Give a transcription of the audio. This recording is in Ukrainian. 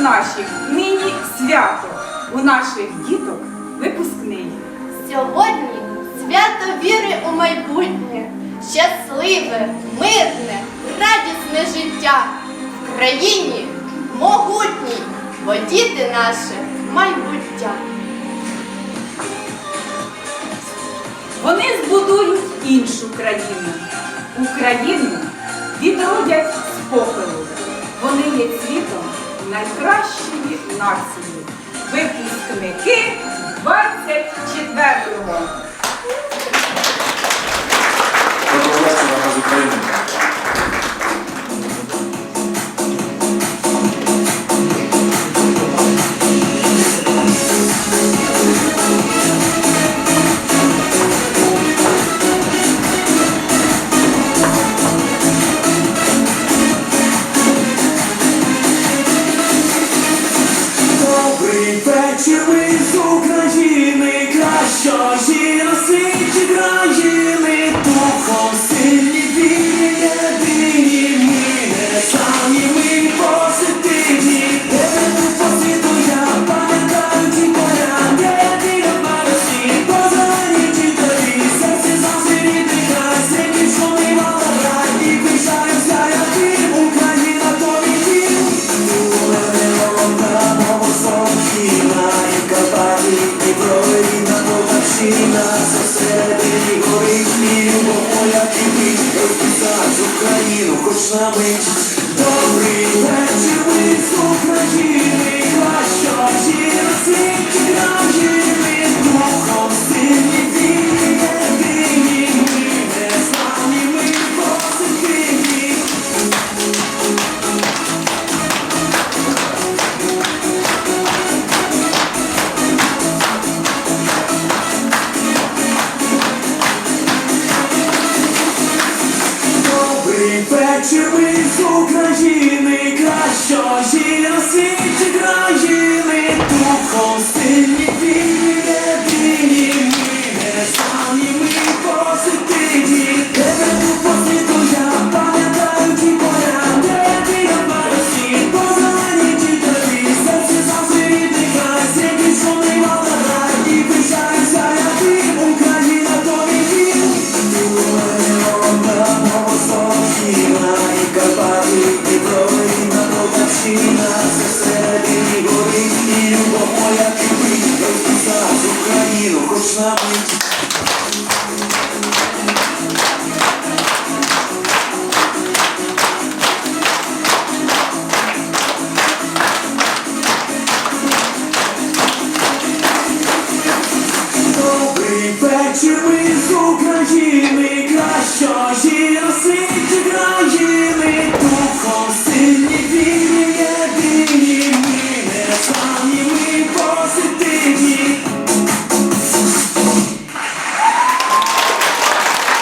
наших нині свято. У наших діток випускний. Сьогодні свято віри у майбутнє, щасливе, мирне, радісне життя в країні могутній, бо діти наше майбуття. Вони збудують іншу країну. Україну відродять з попелу. Вони є цвітом найкращої нації. Випускники 24-го. Хоч на мить добрий Добрий вечір, ми з України, кращої на світі країни, духом Ціна це все любов моя ти розписав Україну, хоч на. Добрий вечір ми з України, краща жінка.